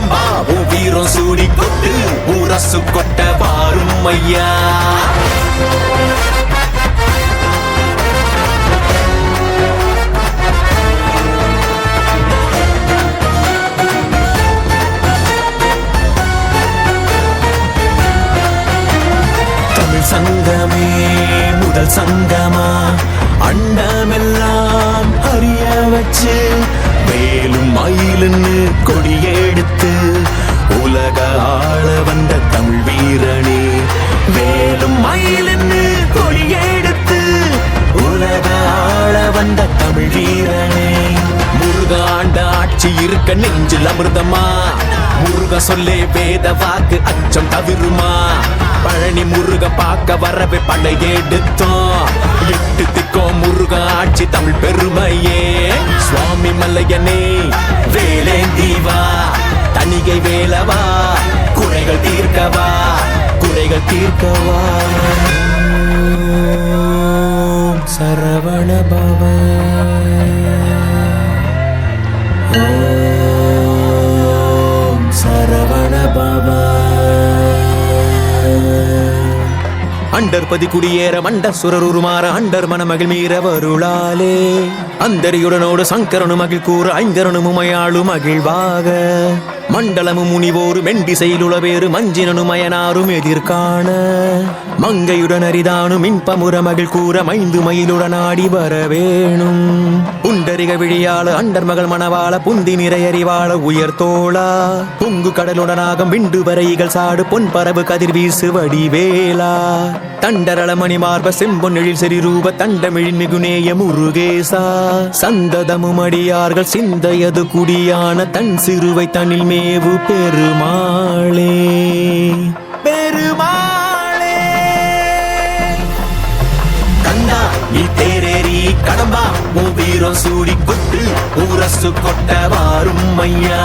கடம்பா உன் வீரம் சூடி கொட்டு ஊரசு கொட்ட பாரும் ஐயா. தமிழ் சங்கமே முதல் சங்கமா? அண்டமெல்லாம் அறிய வச்சு வந்த தமிழ் வீரனே. முருகாண்ட ஆட்சி இருக்க நெஞ்சில் அமிர்தமா? முருக சொல்லே வேத வாக்கு அச்சம் தவிருமா? பழனி முருக பார்க்க வரவே படை எடுத்தோம். எட்டு திக்கோ முருக ஆட்சி தமிழ் பெருமையே. சுவாமி மல்லையனே வேலேந்தீவா? தணிகை வேலவா? குறைகள் தீர்க்கவா? குறைகள் தீர்க்கவா? சர above it. Oh. அண்டர் பதி குடியேற மண்ட சுரருமாற அண்டர் மனமகிழ் மீற வருளாலே. அந்தரியுடனோடு சங்கரனு மகிழ் கூற ஐங்கரனு முமையாளு மகிழ்வாக மண்டலமும் முனிவோரு மெண்டிசையிலுளவேறு மஞ்சினனு மயனாரும் எதிர்காண மங்கையுடன் அரிதானும் இன்பமுற மகிழ் கூற மைந்து மயிலுடன் ஆடி வர வேணும் புண்டரிக விழியாள அண்டர் மகள் மணவாள புந்தி நிறையறிவாள உயர்த்தோளா தோளா. பொங்கு கடலுடனாகம் விண்டு வரைகள் சாடு பொன் பரவு கதிர் வீசு வடிவேலா. தண்டரள மணி மார்ப செம்பொன்னெழில் செரிரூப தண்டமிழின் மிகுநேய முருகேசா. சந்ததமும் அடியார்கள் சிந்தையது குடியான தன் சிறுவை தனில் மேவு பெருமாளே. பெருமாள் வீரம் சூடி கொட்டு ஊரசு கொட்ட வாரும் ஐயா.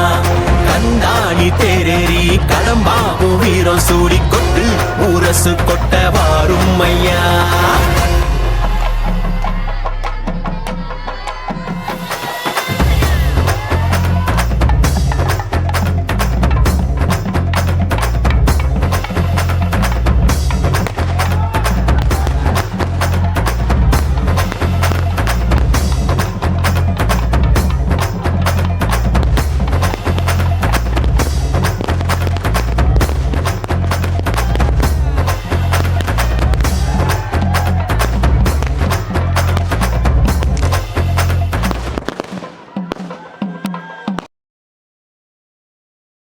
கண்டா தேரேறி கடம்பா வீரம் சூடி கொட்டு ஊரசு கொட்ட வாரும் ஐயா.